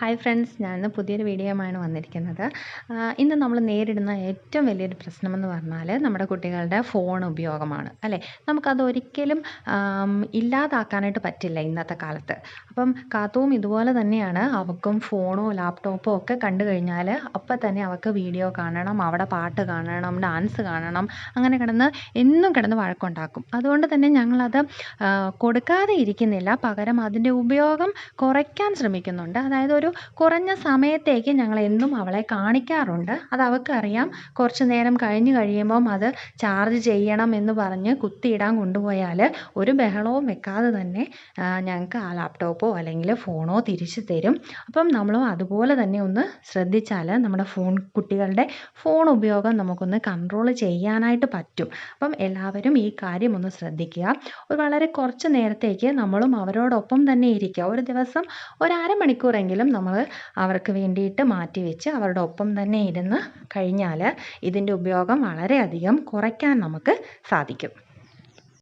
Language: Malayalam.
ഹായ് ഫ്രണ്ട്സ് ഞാൻ പുതിയൊരു വീഡിയോയുമാണ് വന്നിരിക്കുന്നത്. ഇന്ന് നമ്മൾ നേരിടുന്ന ഏറ്റവും വലിയൊരു പ്രശ്നമെന്ന് പറഞ്ഞാൽ നമ്മുടെ കുട്ടികളുടെ ഫോൺ ഉപയോഗമാണ് അല്ലേ? നമുക്കത് ഒരിക്കലും ഇല്ലാതാക്കാനായിട്ട് പറ്റില്ല ഇന്നത്തെ കാലത്ത്. അപ്പം കാത്തുവും ഇതുപോലെ തന്നെയാണ് അവർക്കും ഫോണോ ലാപ്ടോപ്പോ ഒക്കെ കണ്ടു കഴിഞ്ഞാൽ അപ്പം തന്നെ അവൾക്ക് വീഡിയോ കാണണം അവിടെ പാട്ട് കാണണം ഡാൻസ് കാണണം അങ്ങനെ കിടന്ന് എന്നും കിടന്ന് വഴക്കുണ്ടാക്കും. അതുകൊണ്ട് തന്നെ ഞങ്ങളത് കൊടുക്കാതെ ഇരിക്കുന്നില്ല. പകരം അതിന്റെ ഉപയോഗം കുറയ്ക്കാൻ ശ്രമിക്കുന്നുണ്ട്. അതായത് ഒരു കുറഞ്ഞ സമയത്തേക്ക് ഞങ്ങൾ എന്നും അവളെ കാണിക്കാറുണ്ട്. അത് അവൾക്കറിയാം കുറച്ച് നേരം കഴിഞ്ഞ് കഴിയുമ്പം അത് ചാർജ് ചെയ്യണം എന്ന് പറഞ്ഞ് കുത്തിയിടാൻ കൊണ്ടുപോയാൽ ഒരു ബഹളവും വെക്കാതെ തന്നെ ഞങ്ങൾക്ക് ആ ലാപ്ടോപ്പോ അല്ലെങ്കിൽ ഫോണോ തിരിച്ചു തരും. അപ്പം നമ്മളും അതുപോലെ തന്നെ ഒന്ന് ശ്രദ്ധിച്ചാൽ നമ്മുടെ ഫോൺ കുട്ടികളുടെ ഫോൺ ഉപയോഗം നമുക്കൊന്ന് കൺട്രോൾ ചെയ്യാനായിട്ട് പറ്റും. അപ്പം എല്ലാവരും ഈ കാര്യം ഒന്ന് ശ്രദ്ധിക്കുക. വളരെ കുറച്ച് നേരത്തേക്ക് നമ്മളും അവരോടൊപ്പം തന്നെ ഇരിക്കുക. ഒരു ദിവസം ഒരു അരമണിക്കൂറെങ്കിലും നമ്മൾ അവർക്ക് വേണ്ടിയിട്ട് മാറ്റി വെച്ച് അവരുടെ ഒപ്പം തന്നെ ഇരുന്ന് കഴിഞ്ഞാൽ ഇതിന്റെ ഉപയോഗം വളരെയധികം കുറയ്ക്കാൻ നമുക്ക് സാധിക്കും.